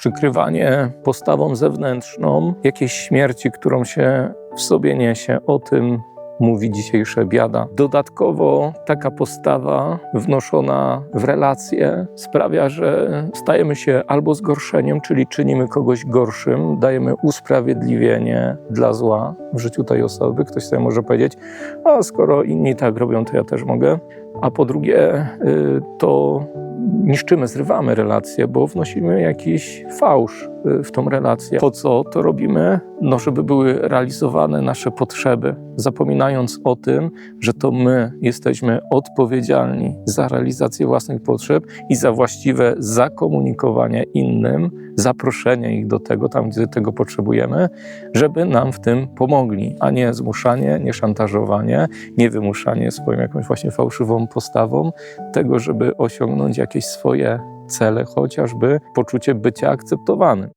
Przykrywanie postawą zewnętrzną jakiejś śmierci, którą się w sobie niesie, o tym mówi dzisiejsza biada. Dodatkowo taka postawa wnoszona w relacje sprawia, że stajemy się albo zgorszeniem, czyli czynimy kogoś gorszym, dajemy usprawiedliwienie dla zła w życiu tej osoby. Ktoś sobie może powiedzieć, a skoro inni tak robią, to ja też mogę. A po drugie, y, to niszczymy, zrywamy relacje, bo wnosimy jakiś fałsz w tą relację. Po co to robimy? No, żeby były realizowane nasze potrzeby, zapominając o tym, że to my jesteśmy odpowiedzialni za realizację własnych potrzeb i za właściwe zakomunikowanie innym, zaproszenie ich do tego, tam gdzie tego potrzebujemy, żeby nam w tym pomogli, a nie zmuszanie, nie szantażowanie, nie wymuszanie swoją jakąś właśnie fałszywą postawą tego, żeby osiągnąć jakieś swoje cele, chociażby poczucie bycia akceptowanym.